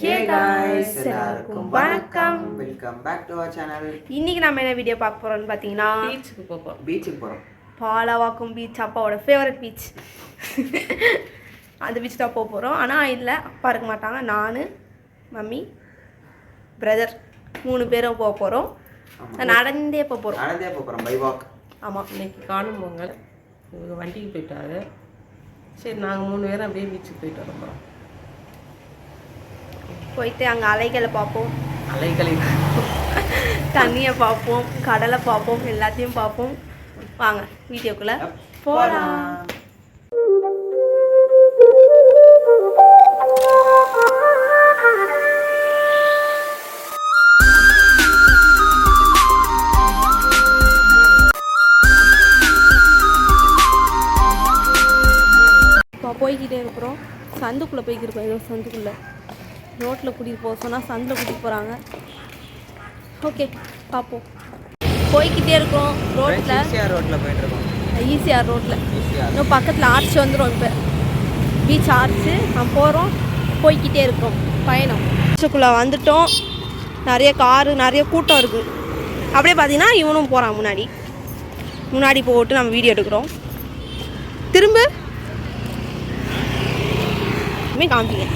ஹே guys எல்லாருக்கும் வணக்கம். Welcome back to our channel இன்னைக்கு நம்ம என்ன வீடியோ பார்க்க போறோம்னு பார்த்தீங்கன்னா பீச்சுக்கு போப்போம் பீச்சுக்கு போகிறோம் பாலவாக்கம் பீச் அப்பாவோட ஃபேவரட் பீச் அந்த பீச் தான் போக போகிறோம் ஆனால் இல்லை அப்பா இருக்க மாட்டாங்க. நான் மம்மி பிரதர் மூணு பேரும் போக போகிறோம் நடந்தே போக போகிறோம் நடந்தே போகிறோம் பை வாக் ஆமாம் இன்னைக்கு காணும் பொங்கல். இவங்க வண்டிக்கு போயிட்டாரு. சரி நாங்கள் மூணு பேரும் அப்படியே பீச்சுக்கு போயிட்டு வர போகிறோம் போயிட்டு அங்கே அலைகளை பார்ப்போம். அலைகளை. தண்ணியை பார்ப்போம் கடலை பார்ப்போம் எல்லாத்தையும் பார்ப்போம். வாங்க வீடியோக்குள்ளே போகலாம் போய்கிட்டே இருக்கிறோம். சந்துக்குள்ளே போய்க்கிருக்கோம் ஏதோ சந்துக்குள்ளே. ரோட்டில் கூட்டிகிட்டு போக சொன்னால் சந்தில் கூட்டிகிட்டு போகிறாங்க. ஓகே பார்ப்போம். போய்கிட்டே இருக்கோம் ரோட்டில். ஈஸியாக ரோட்டில் போயிட்டு இருக்கோம் ஈசிஆர் ரோட்டில். ஈஸியாக இன்னும் பக்கத்தில் ஆர்ச் வந்துடும் இப்போ. Beach arch. நம்ம போகிறோம். போய்கிட்டே இருக்கோம். பயணம். பீச்சுக்குள்ளே வந்துட்டோம். நிறைய காரு நிறைய கூட்டம் இருக்குது. அப்படியே பார்த்தீங்கன்னா இவனும் போகிறான் முன்னாடி. முன்னாடி போட்டு நம்ம வீடியோ எடுக்கிறோம். திரும்ப. காமிப்பீங்க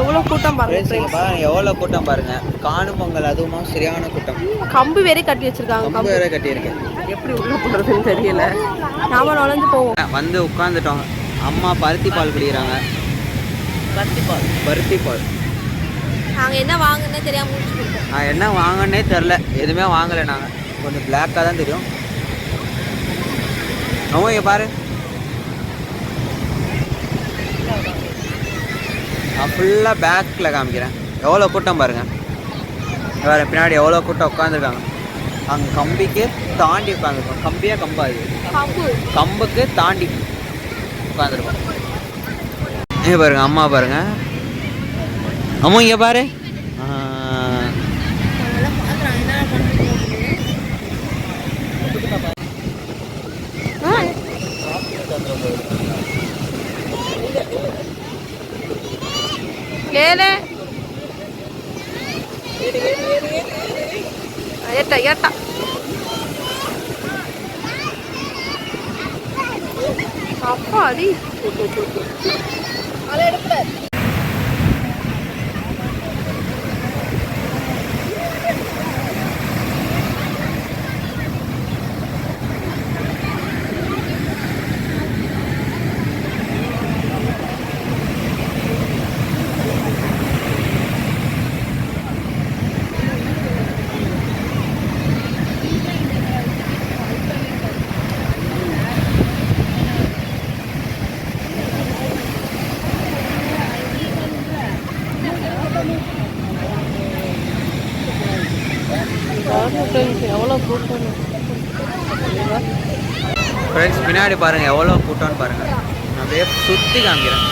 எவ்வளோ கூட்டம் பாருங்க எவ்வளோ கூட்டம் பாருங்க. காணும் பொங்கல் அதுவுமா சரியான கூட்டம். கம்பு வேற கட்டி வச்சிருக்காங்க கம்பு வேற கட்டியிருக்கேன் எப்படி உள்ள போகிறதுன்னு தெரியல. நாம நுழைஞ்சு போவோம். வந்து உட்காந்துட்டோம் அம்மா பருத்தி பால் குடிக்கிறாங்க. கண்டிப்பாக பருத்தி பால். நாங்கள் என்ன வாங்குன்னு தெரியாம என்ன வாங்கன்னே தெரில. எதுவுமே வாங்கலை நாங்கள் கொஞ்சம் பிளாக்காக தான் தெரியும். அவன் இங்கே பாரு. நான் ஃபுல்லாக பேக்கில் காமிக்கிறேன். எவ்வளோ கூட்டம் பாருங்க. வேறு பின்னாடி எவ்வளோ கூட்டம் உட்காந்துருக்காங்க அங்கே கம்பிக்கு தாண்டி உட்காந்துருக்கோம் கம்பியாக கம்பா இது? கம்பு. கம்புக்கு தாண்டி உட்காந்துருக்கோம் இங்கே பாருங்க அம்மா பாருங்க. அம்மா இங்கே பாரு. ഏട്ട ഏട്ട. അപ്പാടി. അല്ല എടുക്കണേ எவ்வளோ கூட்டம் ஃப்ரெண்ட்ஸ் பின்னாடி பாருங்க எவ்வளோ கூட்டம்னு பாருங்க. அப்படியே சுற்றி காமிக்கிறேன்.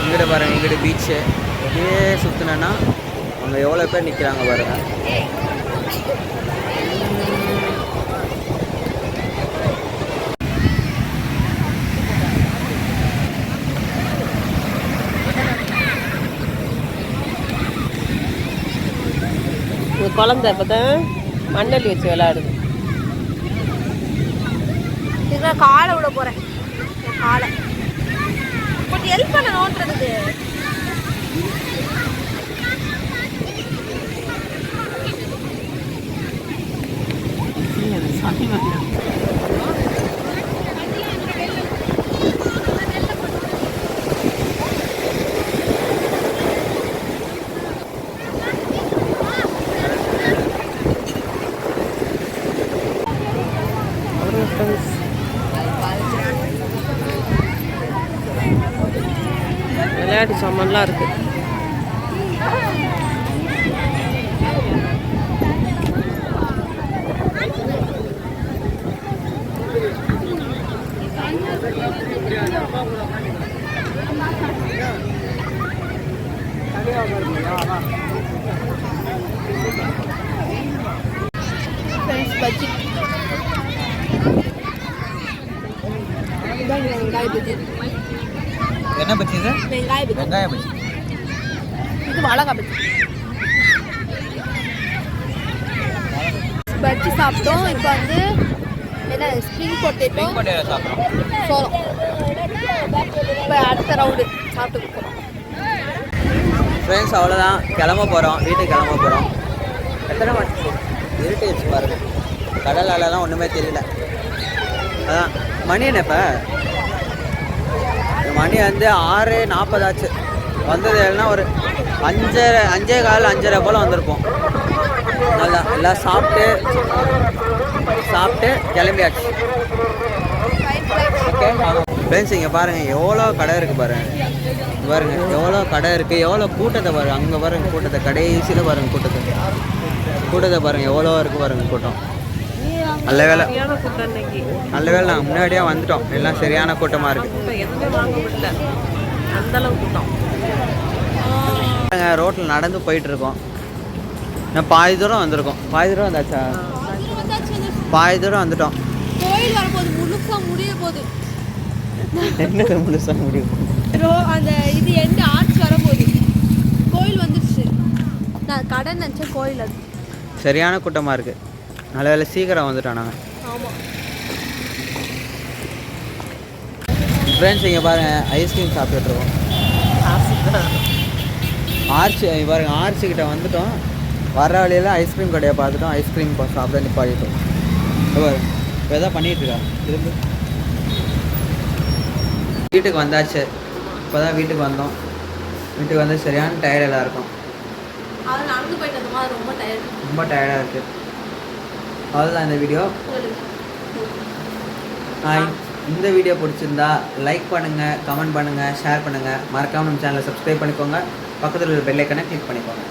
இங்கிட்ட பாருங்க இங்கிட்ட பீச்சு அப்படியே சுற்றினேன்னா அங்கே எவ்வளோ பேர் நிற்கிறாங்க பாருங்க. குழந்தை இப்போ தான் வச்சு விளையாடுது. இதுல காலை விட போகிறேன் காலை. விளையாட்டு சாமான்லாம் இருக்குது பஜ்ஜி இதான் வெங்காய என்ன பச்சி இது? வெங்காய பஜ்ஜி வெங்காய பச்சி. இது வாழைக்காய் பஜ்ஜி பஜ்ஜி சாப்பிட்டோம். இப்போ வந்து என்ன ஸ்ப்ரிங் பொட்டேட்டோ சாப்பிட்றோம். சோளம். இப்போ அடுத்த ரவுண்டு சாப்பிட்டு போகிறோம் ஃப்ரெண்ட்ஸ் அவ்வளோதான் கிளம்ப போகிறோம் வீட்டுக்கு கிளம்ப போகிறோம் எத்தனை மணி இருட்டிடுச்சு பாருங்க. கடல் அலைலாம் ஒன்றுமே தெரியல. அதான். மணி என்ன இப்போ? மணி வந்து ஆறு நாற்பதாச்சு வந்தது எல்லாம் ஒரு அஞ்சரை அஞ்சே கால் அஞ்சரை போல் வந்திருப்போம். நல்லா எல்லாம் சாப்பிட்டு சாப்பிட்டு கிளம்பியாச்சு. ஃப்ரெண்ட்ஸ் இங்கே பாருங்கள் எவ்வளோ கடை இருக்குது பாருங்கள் பாருங்கள் பாருங்க எவ்வளோ கடை இருக்குது எவ்வளோ கூட்டத்தை பாருங்க. அங்கே பாருங்க கூட்டத்தை. கடைசியில் பாருங்க கூட்டத்தை. கூட்டத்தை பாருங்கள் எவ்வளோ இருக்குது பாருங்க கூட்டம். நல்ல வேலை. நல்ல வேலை நாங்கள் முன்னாடியே வந்துட்டோம். எல்லாம் சரியான கூட்டமாக இருக்குது எதுவுமே வாங்க முடியல. அந்த அளவு கூட்டம். ரோட்டில் நடந்து போயிட்டு இருக்கோம். நான் பாதி தூரம் வந்திருக்கோம். பாதி தூரம் வந்தாச்சா? பாதி தூரம் வந்துட்டோம். கோயில் வரும்போது முழுசா முடிய போகுது. என்ன முழுசாக முடியும் ரோ அந்த இது எண்டு ஆர்ச் வரும்போது கோயில் வந்துருச்சு. நான் கடை நினச்சேன் கோயில் அது. சரியான கூட்டமாக இருக்குது நல்ல வேலை சீக்கிரம் ஆமாம் ஃப்ரெண்ட்ஸ் இங்கே பாருங்கள் ஐஸ்கிரீம் சாப்பிட்டுருக்கோம் ஆர்ச் பாருங்க ஆர்ச் கிட்ட வந்துட்டோம். வர வழியில ஐஸ்கிரீம் கடையை பார்த்துட்டோம். ஐஸ்கிரீம் சாப்பிட நிப்பாடிட்டோம் இப்போ எதாவது பண்ணிட்டு இருக்கா? திரும்ப வீட்டுக்கு வந்தாச்சு. இப்போ தான் வீட்டுக்கு வந்தோம். வீட்டுக்கு வந்து சரியான டயர்ட் எல்லாருக்கும் அது நடந்து போயிட்டது மாதிரி ரொம்ப டயர்ட் ரொம்ப டயர்டாக இருக்குது அவ்வளோதான் இந்த வீடியோ இந்த வீடியோ பிடிச்சிருந்தா லைக் பண்ணுங்கள் கமெண்ட் பண்ணுங்கள் ஷேர் பண்ணுங்கள் மறக்காம நம்ம சேனலை சப்ஸ்கிரைப் பண்ணிக்கோங்க. பக்கத்தில் உள்ள பெல்லைக்கனை கிளிக் பண்ணிக்கோங்க.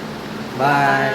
பாய்